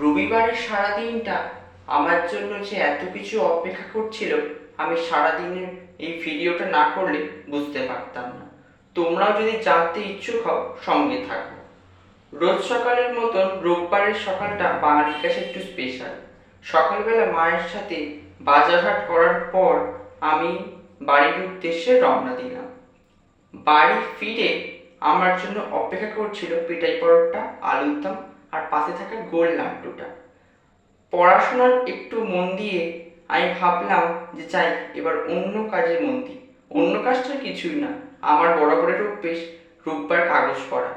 রবিবারের সারাদিনটা আমার জন্য যে এত কিছু অপেক্ষা করছিল, আমি সারাদিনের এই ভিডিওটা না করলে বুঝতে পারতাম না। তোমরাও যদি জানতে ইচ্ছুক হও, সঙ্গে থাকো। রোজ সকালের মতন রোববারের সকালটা বাঙালির কাছে একটু স্পেশাল সকালবেলা মায়ের সাথে বাজারহাট করার পর আমি বাড়ির উদ্দেশ্যে রওনা দিলাম। বাড়ি ফিরে আমার জন্য অপেক্ষা করছিল পেটাই পরোটা, আলুর দম আর পাশে থাকা গোল লাড্ডুটা। পড়াশোনার একটু মন দিয়ে আমি ভাবলাম যে চাই এবার অন্য কাজে মন দিই। অন্য কাজটা কিছুই না, আমার বরাবরের অভ্যেস, রোববার কাগজ পড়া।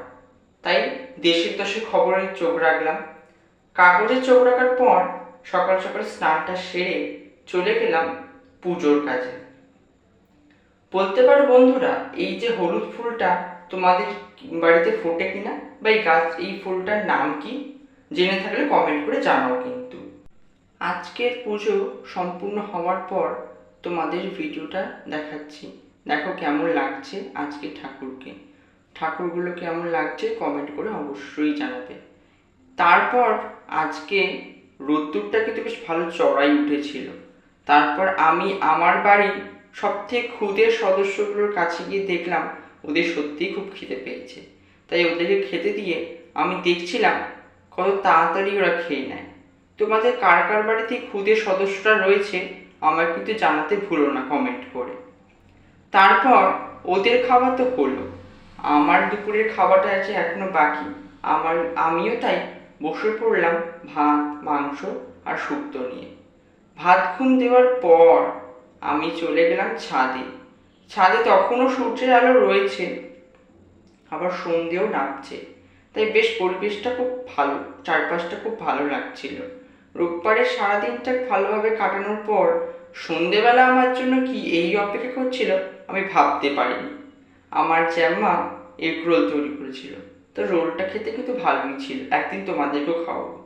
তাই দেশের দশে খবরে চোখ রাখলাম। কাগজে চোখ রাখার পর সকাল সকাল স্নানটা সেরে চলে গেলাম পুজোর কাজে। বলতে পারো বন্ধুরা, এই যে হলুদ ফুলটা তোমাদের বাড়িতে ফোটে কিনা বা এই গাছ, এই ফুলটার নাম কি? জেনে থাকলে কমেন্ট করে জানাও কিন্তু। আজকের পুজো সম্পূর্ণ হওয়ার পর তোমাদের ভিডিওটা দেখাচ্ছি। দেখো কেমন লাগছে আজকে ঠাকুরকে। ঠাকুরগুলো কেমন লাগছে কমেন্ট করে অবশ্যই জানাবে। তারপর আজকে রোদ্দুরটা কিন্তু বেশ ভালো চড়াই উঠেছিল। তারপর আমি, আমার বাড়ির সবথেকে ক্ষুদের সদস্যগুলোর কাছে গিয়ে দেখলাম ওদের সত্যিই খুব খিদে পেয়েছে। তাই ওদেরকে খেতে দিয়ে আমি দেখছিলাম কত তাড়াতাড়ি ওরা খেয়ে নেয়। তোমাদের কার কার বাড়িতে ক্ষুদে সদস্যরা রয়েছে আমার কিন্তু জানাতে ভুলো না কমেন্ট করে। তারপর ওদের খাওয়া তো হলো। আমার দুপুরের খাওয়াটা আছে এখনও বাকি, আমার, আমিও তাই বসে পড়লাম ভাত, মাংস আর শুক্তো নিয়ে। ভাত খুন দেওয়ার পর আমি চলে গেলাম ছাদে। ছাদে তখনও সূর্যের আলো রয়েছে, আবার সন্ধেও নামছে। তাই বেশ পরিবেশটা খুব ভালো, চারপাশটা খুব ভালো লাগছিল। রোববারের সারাদিনটা ভালোভাবে কাটানোর পর সন্ধেবেলা আমার জন্য কি এই অপেক্ষা করছিল আমি ভাবতে পারিনি। আমার জ্যামা এগ রোল তৈরি করেছিল। তো রোলটা খেতে কিন্তু ভালোই ছিল, একদিন তোমাদেরকেও খাওয়াবো।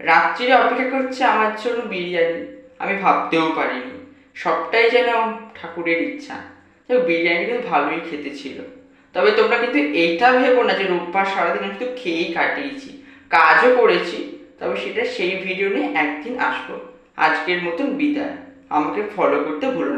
রাত্রিরে অপেক্ষা করছে আমার জন্য বিরিয়ানি, আমি ভাবতেও পারিনি। সবটাই যেন ঠাকুরের ইচ্ছা। তো বিরিয়ানি কিন্তু ভালোই খেতে ছিল। তবে তোমরা কিন্তু এইটা ভেবো না যে রোববার সারাদিন আমি কিন্তু খেয়েই কাটিয়েছি। কাজও করেছি, তবে সেটা সেই ভিডিও নিয়ে একদিন আসব। আজকের মতন বিদায়। আমাকে ফলো করতে ভুলো না।